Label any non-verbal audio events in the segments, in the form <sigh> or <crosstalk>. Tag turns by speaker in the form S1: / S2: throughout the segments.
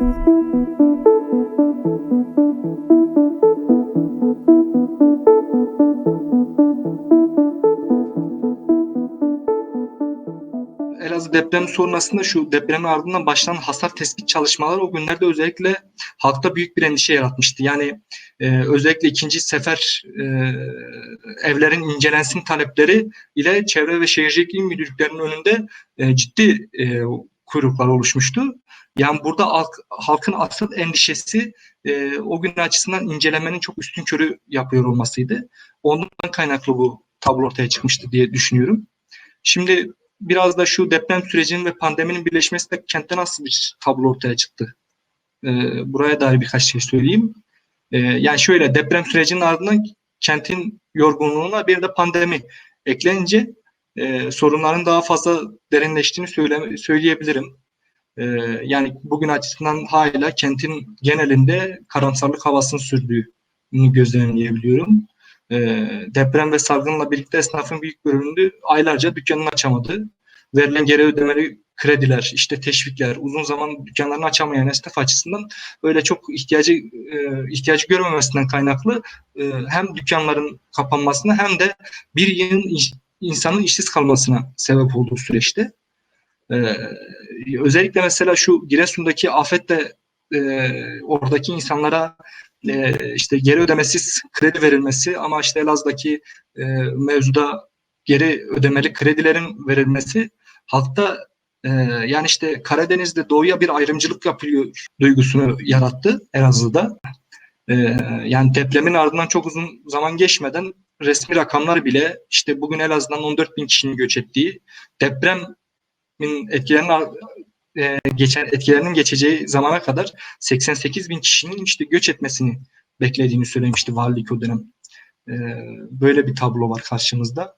S1: Elazığ deprem sonrasında şu depremin ardından başlanan hasar tespit çalışmaları o günlerde özellikle halkta büyük bir endişe yaratmıştı. Yani e, özellikle ikinci sefer e, evlerin incelensin talepleri ile Çevre ve Şehircilik İl Müdürlüklerinin önünde e, ciddi e, kuyruklar oluşmuştu. Yani burada halk, halkın asıl endişesi e, o gün açısından incelemenin çok üstün körü yapıyor olmasıydı. Ondan kaynaklı bu tablo ortaya çıkmıştı diye düşünüyorum. Şimdi biraz da şu deprem sürecinin ve pandeminin birleşmesiyle kentte nasıl bir tablo ortaya çıktı? Ee, buraya dair birkaç şey söyleyeyim. Ee, yani şöyle deprem sürecinin ardından kentin yorgunluğuna bir de pandemi eklenince e, sorunların daha fazla derinleştiğini söyle, söyleyebilirim. Ee, yani bugün açısından hala kentin genelinde karamsarlık havasını sürdüğünü gözlemleyebiliyorum. E, deprem ve salgınla birlikte esnafın büyük bölümünde aylarca dükkanını açamadı. Verilen geri ödemeli krediler, işte teşvikler, uzun zaman dükkanlarını açamayan esnaf açısından böyle çok ihtiyacı e, ihtiyacı görmemesinden kaynaklı e, hem dükkanların kapanmasına hem de bir yılın insanın işsiz kalmasına sebep olduğu süreçte. E, özellikle mesela şu Giresun'daki afetle e, oradaki insanlara e, işte geri ödemesiz kredi verilmesi ama işte Elazığ'daki e, mevzuda geri ödemeli kredilerin verilmesi halkta e, yani işte Karadeniz'de doğuya bir ayrımcılık yapılıyor duygusunu yarattı Elazığ'da. E, yani depremin ardından çok uzun zaman geçmeden resmi rakamlar bile işte bugün Elazığ'dan 14 bin kişinin göç ettiği depremin etkilerinin e, geçen etkilerinin geçeceği zamana kadar 88 bin kişinin işte göç etmesini beklediğini söylemişti valilik o dönem. E, böyle bir tablo var karşımızda.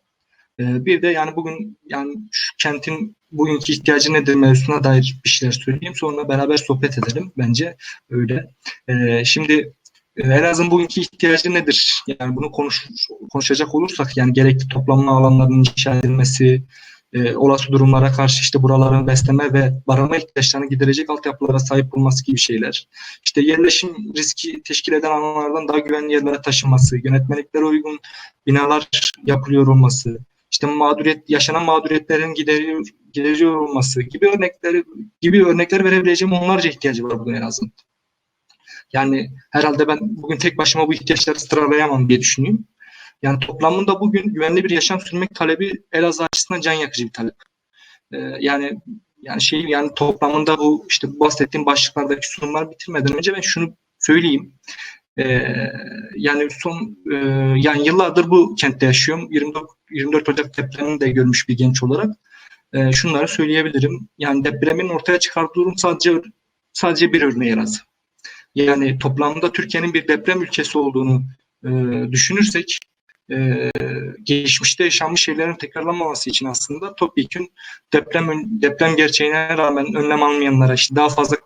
S1: E, bir de yani bugün yani şu kentin bugünkü ihtiyacı nedir mevzusuna dair bir şeyler söyleyeyim. Sonra beraber sohbet edelim bence öyle. E, şimdi Elazığ'ın bugünkü ihtiyacı nedir? Yani bunu konuş, konuşacak olursak yani gerekli toplanma alanlarının inşa edilmesi, e, olası durumlara karşı işte buraların besleme ve barınma ihtiyaçlarını giderecek altyapılara sahip olması gibi şeyler. İşte yerleşim riski teşkil eden alanlardan daha güvenli yerlere taşınması, yönetmeliklere uygun binalar yapılıyor olması, işte mağduriyet yaşanan mağduriyetlerin gideriyor, gideriyor olması gibi örnekleri gibi örnekler verebileceğim onlarca ihtiyacı var bugün en azından. Yani herhalde ben bugün tek başıma bu ihtiyaçları sıralayamam diye düşünüyorum. Yani toplamında bugün güvenli bir yaşam sürmek talebi Elazığ açısından can yakıcı bir talep. Ee, yani yani şey yani toplamında bu işte bahsettiğim başlıklardaki sunumlar bitirmeden önce ben şunu söyleyeyim. Ee, yani son e, yani yıllardır bu kentte yaşıyorum. 24, 24 Ocak depremini de görmüş bir genç olarak. E, şunları söyleyebilirim. Yani depremin ortaya çıkardığı durum sadece sadece bir örneği Elazığ. Yani toplamda Türkiye'nin bir deprem ülkesi olduğunu e, düşünürsek e, geçmişte yaşanmış şeylerin tekrarlanmaması için aslında topyekun deprem deprem gerçeğine rağmen önlem almayanlara işte daha fazla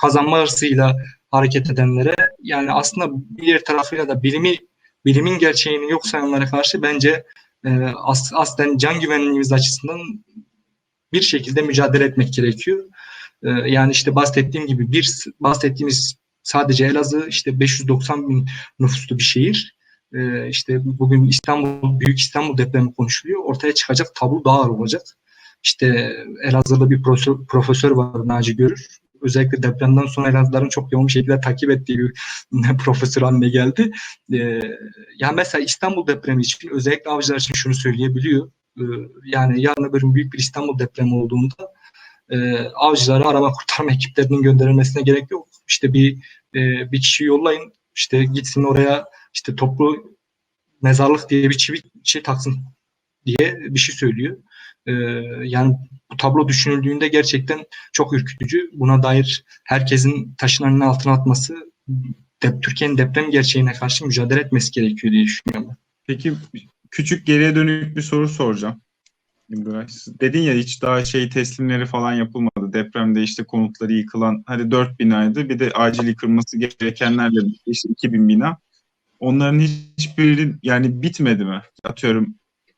S1: kazanma hırsıyla hareket edenlere yani aslında bir tarafıyla da bilimi bilimin gerçeğini yok sayanlara karşı bence e, as, aslen can güvenliğimiz açısından bir şekilde mücadele etmek gerekiyor. E, yani işte bahsettiğim gibi bir bahsettiğimiz sadece Elazığ işte 590 bin nüfuslu bir şehir e, işte bugün İstanbul Büyük İstanbul depremi konuşuluyor. Ortaya çıkacak tablo daha ağır olacak. İşte Elazığ'da bir profesör, profesör var Naci Görür. Özellikle depremden sonra Elazığların çok yoğun bir şekilde takip ettiği bir <laughs> profesör haline geldi. E, yani mesela İstanbul depremi için özellikle avcılar için şunu söyleyebiliyor. E, yani yarın öbür büyük bir İstanbul depremi olduğunda e, avcıları arama kurtarma <laughs> ekiplerinin gönderilmesine gerek yok. İşte bir e, bir kişi yollayın işte gitsin oraya işte toplu mezarlık diye bir çivi şey taksın diye bir şey söylüyor. Ee, yani bu tablo düşünüldüğünde gerçekten çok ürkütücü. Buna dair herkesin taşın altına atması dep Türkiye'nin deprem gerçeğine karşı mücadele etmesi gerekiyor diye düşünüyorum.
S2: Peki küçük geriye dönük bir soru soracağım. Dedin ya hiç daha şey teslimleri falan yapılmadı. Depremde işte konutları yıkılan hadi 4 binaydı. Bir de acil yıkılması gerekenlerle işte 2000 bina. Onların hiçbiri yani bitmedi mi? Atıyorum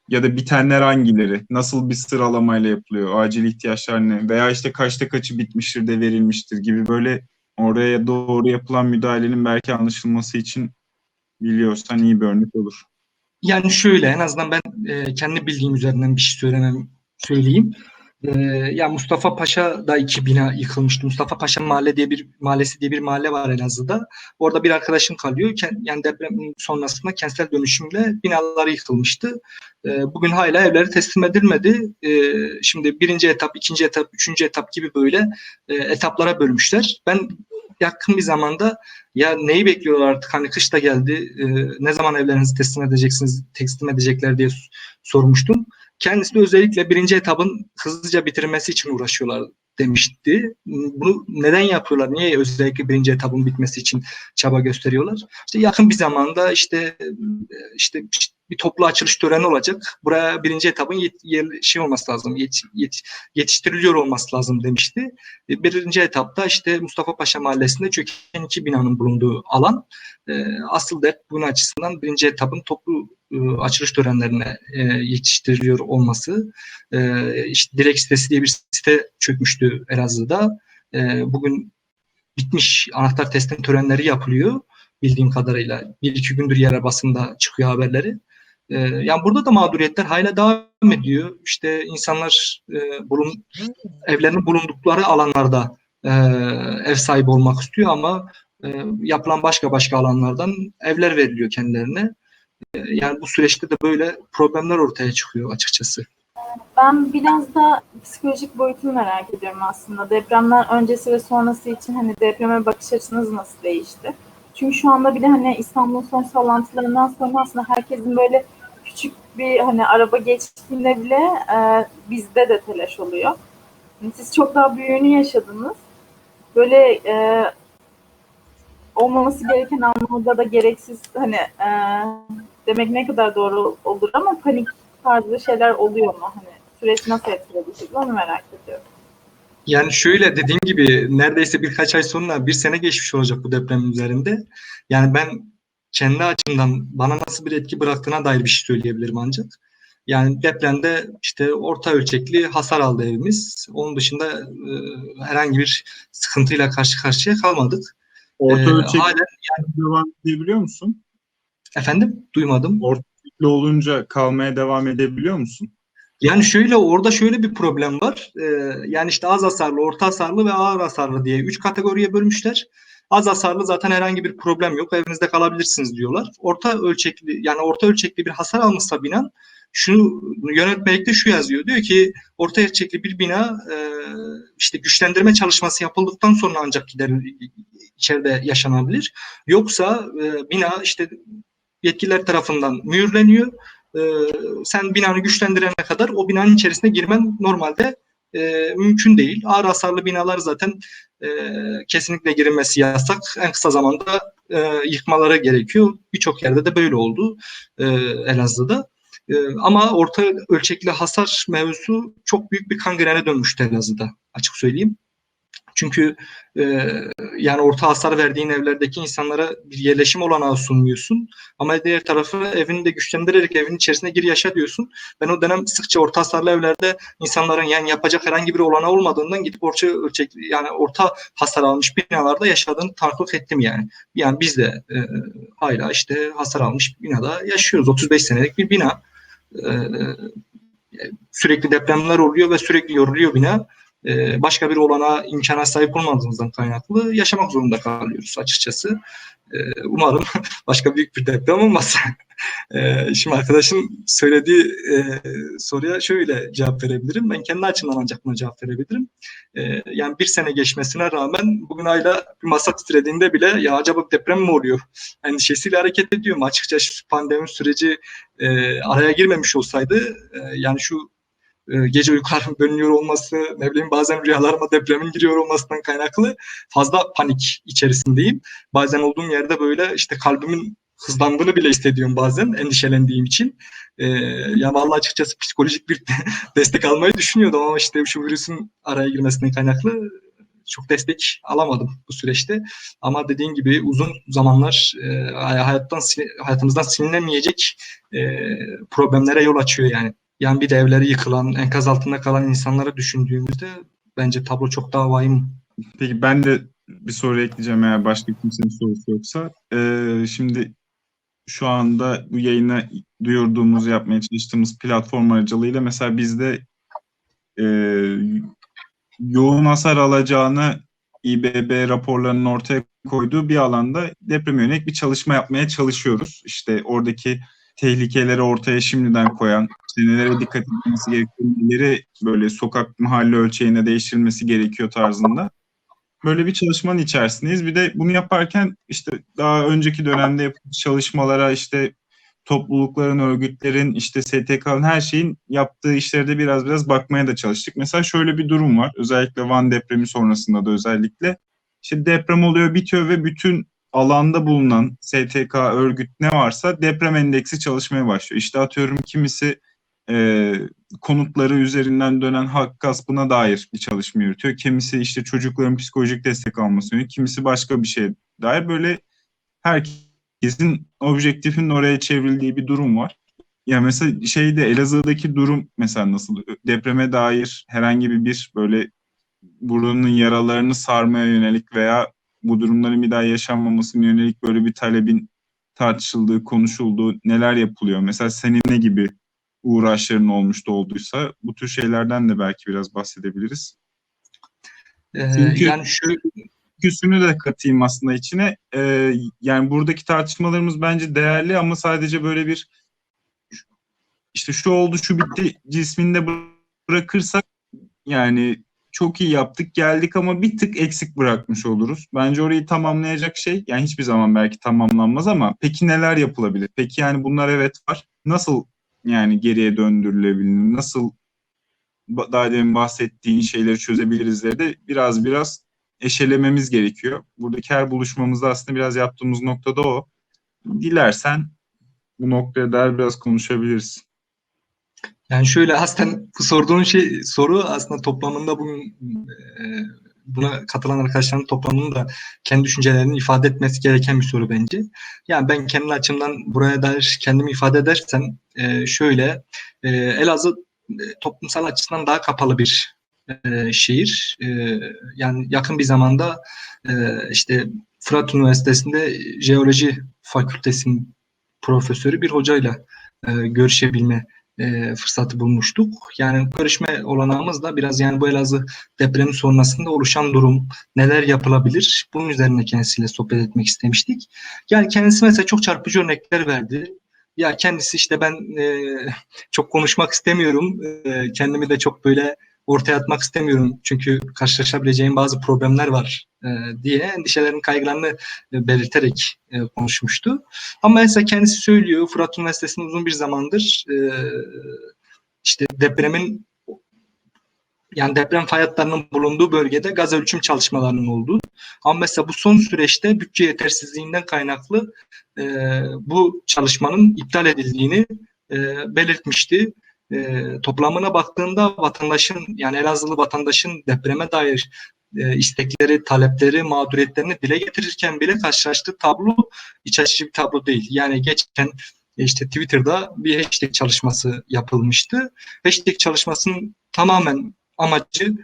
S2: ya da bitenler hangileri? Nasıl bir sıralamayla yapılıyor? Acil ihtiyaçlar ne? Veya işte kaçta kaçı bitmiştir de verilmiştir gibi böyle oraya doğru yapılan müdahalenin belki anlaşılması için biliyorsan iyi bir örnek olur.
S1: Yani şöyle en azından ben e, kendi bildiğim üzerinden bir şey söylemem söyleyeyim. E, ya Mustafa Paşa'da iki bina yıkılmıştı. Mustafa Paşa Mahalle diye bir mahallesi diye bir mahalle var Elazığ'da. Orada bir arkadaşım kalıyor. Yani deprem sonrasında kentsel dönüşümle binaları yıkılmıştı. E, bugün hala evleri teslim edilmedi. E, şimdi birinci etap, ikinci etap, üçüncü etap gibi böyle e, etaplara bölmüşler. Ben yakın bir zamanda ya neyi bekliyorlar artık hani kış da geldi ne zaman evlerinizi teslim edeceksiniz teslim edecekler diye sormuştum. Kendisi özellikle birinci etabın hızlıca bitirilmesi için uğraşıyorlar demişti. Bunu neden yapıyorlar? Niye özellikle birinci etabın bitmesi için çaba gösteriyorlar? İşte yakın bir zamanda işte işte bir toplu açılış töreni olacak. Buraya birinci etabın yet, yer, şey olması lazım, yet, yet, yetiştiriliyor olması lazım demişti. E, Birinci etapta işte Mustafa Paşa Mahallesi'nde çöken iki binanın bulunduğu alan. E, asıl dert bunun açısından birinci etapın toplu e, açılış törenlerine e, yetiştiriliyor olması. E, işte direkt sitesi diye bir site çökmüştü Elazığ'da. E, bugün bitmiş anahtar teslim törenleri yapılıyor bildiğim kadarıyla. Bir iki gündür yer basında çıkıyor haberleri. E, yani burada da mağduriyetler hala devam ediyor. İşte insanlar e, bulun, evlerinin bulundukları alanlarda e, ev sahibi olmak istiyor ama e, yapılan başka başka alanlardan evler veriliyor kendilerine. E, yani bu süreçte de böyle problemler ortaya çıkıyor açıkçası.
S3: Ben biraz da psikolojik boyutunu merak ediyorum aslında. Depremden öncesi ve sonrası için hani depreme bakış açınız nasıl değişti? Çünkü şu anda bile hani İstanbul'un son sallantılarından sonra aslında herkesin böyle küçük bir hani araba geçtiğinde bile e, bizde de telaş oluyor. Yani Siz çok daha büyüğünü yaşadınız. Böyle e, olmaması gereken anlamda da gereksiz hani e, demek ne kadar doğru olur ama panik tarzı şeyler oluyor mu? Hani süreç nasıl etkiledi sizi onu merak ediyorum.
S1: Yani şöyle dediğim gibi neredeyse birkaç ay sonra bir sene geçmiş olacak bu deprem üzerinde. Yani ben kendi açımdan bana nasıl bir etki bıraktığına dair bir şey söyleyebilirim ancak. Yani depremde işte orta ölçekli hasar aldı evimiz. Onun dışında e, herhangi bir sıkıntıyla karşı karşıya kalmadık.
S2: Orta
S1: Ee,
S2: ölçekli
S1: halen
S2: devam edebiliyor musun?
S1: efendim duymadım.
S2: Ölçekli olunca kalmaya devam edebiliyor musun?
S1: Yani şöyle orada şöyle bir problem var. Ee, yani işte az hasarlı, orta hasarlı ve ağır hasarlı diye üç kategoriye bölmüşler. Az hasarlı zaten herhangi bir problem yok. Evinizde kalabilirsiniz diyorlar. Orta ölçekli yani orta ölçekli bir hasar almışsa binan şu yönetmelikte şu yazıyor. Diyor ki orta ölçekli bir bina e, işte güçlendirme çalışması yapıldıktan sonra ancak gider içeride yaşanabilir. Yoksa e, bina işte yetkililer tarafından mühürleniyor e, sen binanı güçlendirene kadar o binanın içerisine girmen normalde e, mümkün değil. Ağır hasarlı binalar zaten e, kesinlikle girilmesi yasak. En kısa zamanda e, yıkmaları gerekiyor. Birçok yerde de böyle oldu e, Elazığ'da. E, ama orta ölçekli hasar mevzusu çok büyük bir kangrene dönmüştü Elazığ'da açık söyleyeyim. Çünkü e, yani orta hasar verdiğin evlerdeki insanlara bir yerleşim olanağı sunmuyorsun. Ama diğer tarafı evini de güçlendirerek evin içerisine gir yaşa diyorsun. Ben o dönem sıkça orta hasarlı evlerde insanların yani yapacak herhangi bir olanağı olmadığından gidip orta ölçek yani orta hasar almış binalarda yaşadığını tanıklık ettim yani. Yani biz de e, hala işte hasar almış binada yaşıyoruz. 35 senelik bir bina. E, sürekli depremler oluyor ve sürekli yoruluyor bina. E, başka bir olana imkana sahip olmadığımızdan kaynaklı yaşamak zorunda kalıyoruz açıkçası. E, umarım <laughs> başka büyük bir deprem olmaz. <laughs> e, şimdi arkadaşın söylediği soruya şöyle cevap verebilirim. Ben kendi açımdan ancak buna cevap verebilirim. Yani bir sene geçmesine rağmen bugün ayla bir masa titrediğinde bile ya acaba deprem mi oluyor? Endişesiyle hareket ediyorum. Açıkçası şu pandemi süreci araya girmemiş olsaydı yani şu e, gece uykularım bölünüyor olması, ne bileyim bazen rüyalarıma depremin giriyor olmasından kaynaklı fazla panik içerisindeyim. Bazen olduğum yerde böyle işte kalbimin hızlandığını bile hissediyorum bazen endişelendiğim için. Ee, ya vallahi açıkçası psikolojik bir <laughs> destek almayı düşünüyordum ama işte şu virüsün araya girmesinden kaynaklı çok destek alamadım bu süreçte. Ama dediğin gibi uzun zamanlar e, hayattan hayatımızdan silinemeyecek e, problemlere yol açıyor yani. Yani bir de evleri yıkılan, enkaz altında kalan insanları düşündüğümüzde bence tablo çok daha vahim.
S2: Peki ben de bir soru ekleyeceğim eğer başka kimsenin sorusu yoksa. Ee, şimdi şu anda bu yayını duyurduğumuz, yapmaya çalıştığımız platform aracılığıyla mesela bizde e, yoğun hasar alacağını İBB raporlarının ortaya koyduğu bir alanda depreme yönelik bir çalışma yapmaya çalışıyoruz. İşte oradaki tehlikeleri ortaya şimdiden koyan, işte nelere dikkat edilmesi gerekiyor, neleri böyle sokak mahalle ölçeğine değiştirilmesi gerekiyor tarzında. Böyle bir çalışmanın içerisindeyiz. Bir de bunu yaparken işte daha önceki dönemde yapılmış çalışmalara işte toplulukların, örgütlerin, işte STK'nın her şeyin yaptığı işlerde biraz biraz bakmaya da çalıştık. Mesela şöyle bir durum var. Özellikle Van depremi sonrasında da özellikle. İşte deprem oluyor, bitiyor ve bütün alanda bulunan STK, örgüt ne varsa deprem endeksi çalışmaya başlıyor. İşte atıyorum kimisi e, konutları üzerinden dönen hak gaspına dair bir çalışma yürütüyor. Kimisi işte çocukların psikolojik destek alması yönüyor. Kimisi başka bir şeye dair böyle herkesin objektifinin oraya çevrildiği bir durum var. Ya mesela şeyde Elazığ'daki durum mesela nasıl depreme dair herhangi bir, bir böyle buranın yaralarını sarmaya yönelik veya bu durumların bir daha yaşanmamasına yönelik böyle bir talebin tartışıldığı, konuşulduğu neler yapılıyor? Mesela senin ne gibi uğraşların olmuş da olduysa bu tür şeylerden de belki biraz bahsedebiliriz.
S1: Ee,
S2: Çünkü-
S1: yani şu
S2: Küsünü de katayım aslında içine. Ee, yani buradaki tartışmalarımız bence değerli ama sadece böyle bir işte şu oldu şu bitti cisminde bı- bırakırsak yani çok iyi yaptık geldik ama bir tık eksik bırakmış oluruz. Bence orayı tamamlayacak şey yani hiçbir zaman belki tamamlanmaz ama peki neler yapılabilir? Peki yani bunlar evet var. Nasıl yani geriye döndürülebilir? Nasıl daha demin bahsettiğin şeyleri çözebilirizleri de biraz biraz eşelememiz gerekiyor. Buradaki her buluşmamızda aslında biraz yaptığımız noktada o. Dilersen bu noktaya dair biraz konuşabiliriz.
S1: Yani şöyle aslında sorduğun şey soru aslında toplamında bugün e, buna katılan arkadaşların toplamının da kendi düşüncelerini ifade etmesi gereken bir soru bence. Yani ben kendi açımdan buraya dair kendimi ifade edersem e, şöyle e, Elazığ e, toplumsal açıdan daha kapalı bir e, şehir. E, yani yakın bir zamanda e, işte Fırat Üniversitesi'nde jeoloji fakültesinin profesörü bir hocayla e, görüşebilme e, fırsatı bulmuştuk. Yani görüşme olanağımız da biraz yani bu Elazığ depremi sonrasında oluşan durum, neler yapılabilir bunun üzerine kendisiyle sohbet etmek istemiştik. Yani kendisi mesela çok çarpıcı örnekler verdi. Ya kendisi işte ben e, <laughs> çok konuşmak istemiyorum, e, kendimi de çok böyle ortaya atmak istemiyorum çünkü karşılaşabileceğim bazı problemler var e, diye endişelerini, kaygılarını e, belirterek e, konuşmuştu. Ama mesela kendisi söylüyor Fırat Üniversitesi'nde uzun bir zamandır işte depremin yani deprem fay hatlarının bulunduğu bölgede gaz ölçüm çalışmalarının olduğu. Ama mesela bu son süreçte bütçe yetersizliğinden kaynaklı e, bu çalışmanın iptal edildiğini e, belirtmişti. E, toplamına baktığında vatandaşın yani Elazığlı vatandaşın depreme dair e, istekleri, talepleri, mağduriyetlerini dile getirirken bile karşılaştığı tablo iç açıcı bir tablo değil. Yani geçen işte Twitter'da bir hashtag çalışması yapılmıştı. Hashtag çalışmasının tamamen amacı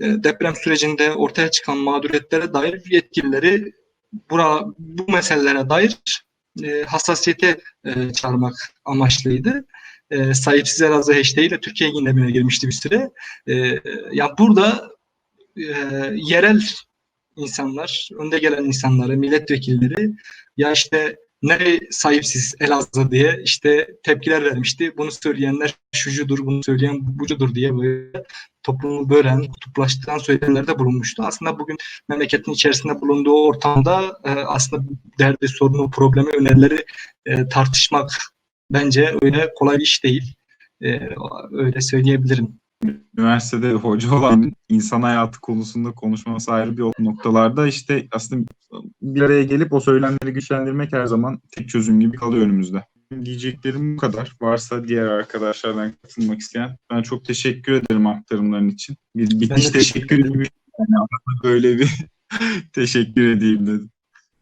S1: e, deprem sürecinde ortaya çıkan mağduriyetlere dair yetkilileri bura, bu meselelere dair e, hassasiyete e, çağırmak amaçlıydı. E, sahipsiz Elazığ hashtag ile Türkiye gündemine girmişti bir süre. E, ya burada e, yerel insanlar, önde gelen insanları, milletvekilleri ya işte ne sahipsiz Elazığ diye işte tepkiler vermişti. Bunu söyleyenler şucudur, bunu söyleyen bucudur diye böyle toplumu bölen, kutuplaştıran söylemlerde bulunmuştu. Aslında bugün memleketin içerisinde bulunduğu ortamda e, aslında derdi, sorunu, problemi, önerileri e, tartışmak bence öyle kolay bir iş değil. E, öyle söyleyebilirim.
S2: Üniversitede hoca olan insan hayatı konusunda konuşması ayrı bir noktalarda işte aslında bir araya gelip o söylemleri güçlendirmek her zaman tek çözüm gibi kalıyor önümüzde. Diyeceklerim bu kadar. Varsa diğer arkadaşlardan katılmak isteyen ben çok teşekkür ederim aktarımların için. Bir bitiş teşekkür arada böyle bir <laughs> teşekkür edeyim dedim.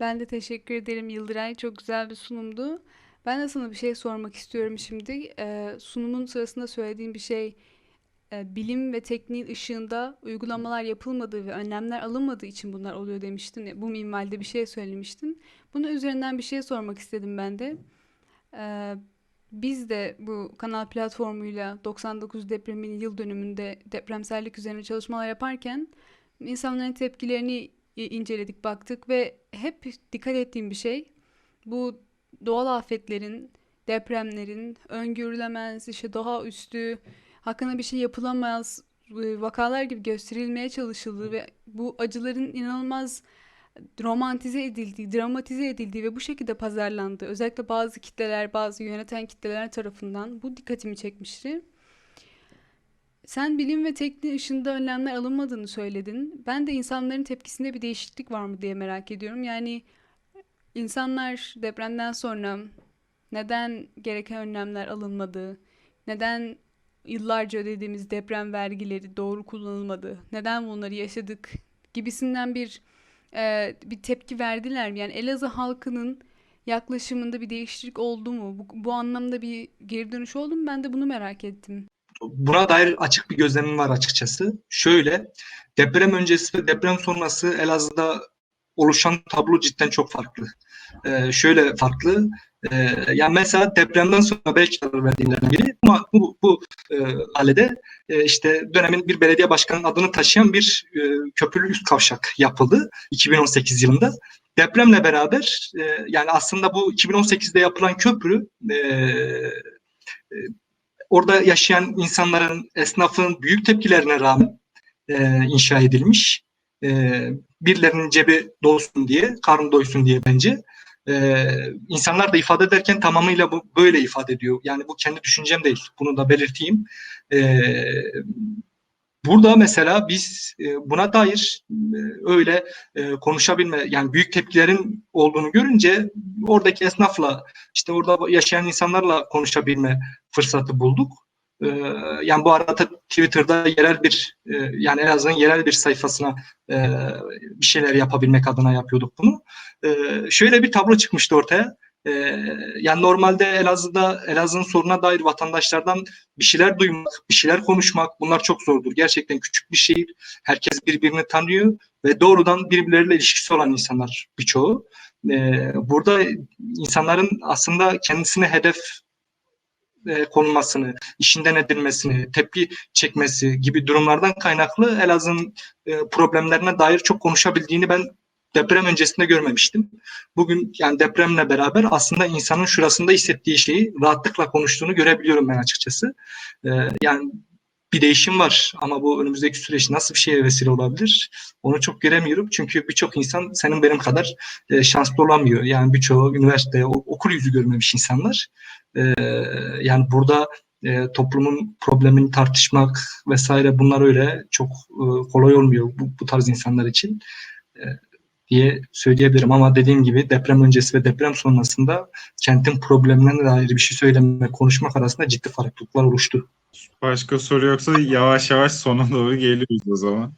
S4: Ben de teşekkür ederim Yıldıray. Çok güzel bir sunumdu. Ben de sana bir şey sormak istiyorum şimdi. Ee, sunumun sırasında söylediğin bir şey e, bilim ve tekniğin ışığında uygulamalar yapılmadığı ve önlemler alınmadığı için bunlar oluyor demiştin. Bu minvalde bir şey söylemiştin. Bunun üzerinden bir şey sormak istedim ben de. E, biz de bu kanal platformuyla 99 depremin yıl dönümünde depremsellik üzerine çalışmalar yaparken insanların tepkilerini inceledik, baktık ve hep dikkat ettiğim bir şey bu doğal afetlerin, depremlerin, öngörülemez, işte doğaüstü, hakkında bir şey yapılamaz e, vakalar gibi gösterilmeye çalışıldığı ve bu acıların inanılmaz romantize edildiği, dramatize edildiği ve bu şekilde pazarlandığı, özellikle bazı kitleler, bazı yöneten kitleler tarafından bu dikkatimi çekmişti. Sen bilim ve tekniğin ışığında önlemler alınmadığını söyledin. Ben de insanların tepkisinde bir değişiklik var mı diye merak ediyorum. Yani insanlar depremden sonra neden gereken önlemler alınmadı? Neden yıllarca ödediğimiz deprem vergileri doğru kullanılmadı? Neden bunları yaşadık? Gibisinden bir e, bir tepki verdiler mi? Yani Elazığ halkının yaklaşımında bir değişiklik oldu mu? Bu, bu anlamda bir geri dönüş oldu mu? Ben de bunu merak ettim.
S1: Buna dair açık bir gözlemim var açıkçası. Şöyle, deprem öncesi ve deprem sonrası Elazığ'da oluşan tablo cidden çok farklı. Ee, şöyle farklı. Ee, yani mesela depremden sonra belki karar verdiğimlerden biri ama bu, bu e, halede e, işte dönemin bir belediye başkanının adını taşıyan bir e, köprülü üst kavşak yapıldı 2018 yılında. Depremle beraber e, yani aslında bu 2018'de yapılan köprü e, e, orada yaşayan insanların, esnafın büyük tepkilerine rağmen e, inşa edilmiş. E, birilerinin cebi dolsun diye, karnı doysun diye bence. E, insanlar da ifade ederken tamamıyla bu böyle ifade ediyor. Yani bu kendi düşüncem değil. Bunu da belirteyim. E, burada mesela biz e, buna dair e, öyle e, konuşabilme, yani büyük tepkilerin olduğunu görünce oradaki esnafla, işte orada yaşayan insanlarla konuşabilme fırsatı bulduk. Ee, yani bu arada Twitter'da yerel bir e, yani Elazığ'ın yerel bir sayfasına e, bir şeyler yapabilmek adına yapıyorduk bunu. Ee, şöyle bir tablo çıkmıştı ortaya. Ee, yani normalde Elazığ'da Elazığ'ın soruna dair vatandaşlardan bir şeyler duymak, bir şeyler konuşmak bunlar çok zordur. Gerçekten küçük bir şehir. Herkes birbirini tanıyor ve doğrudan birbirleriyle ilişkisi olan insanlar birçoğu. Ee, burada insanların aslında kendisine hedef e, konulmasını, işinden edilmesini, tepki çekmesi gibi durumlardan kaynaklı Elazığ'ın e, problemlerine dair çok konuşabildiğini ben deprem öncesinde görmemiştim. Bugün yani depremle beraber aslında insanın şurasında hissettiği şeyi rahatlıkla konuştuğunu görebiliyorum ben açıkçası. E, yani bir değişim var ama bu önümüzdeki süreç nasıl bir şeye vesile olabilir? Onu çok göremiyorum. Çünkü birçok insan senin benim kadar e, şanslı olamıyor. Yani birçoğu üniversite, okul yüzü görmemiş insanlar. Ee, yani burada e, toplumun problemini tartışmak vesaire bunlar öyle çok e, kolay olmuyor bu, bu tarz insanlar için e, diye söyleyebilirim ama dediğim gibi deprem öncesi ve deprem sonrasında kentin problemlerine dair bir şey söylemek, konuşmak arasında ciddi farklılıklar oluştu.
S2: Başka soru yoksa yavaş yavaş sona doğru geliyoruz o zaman.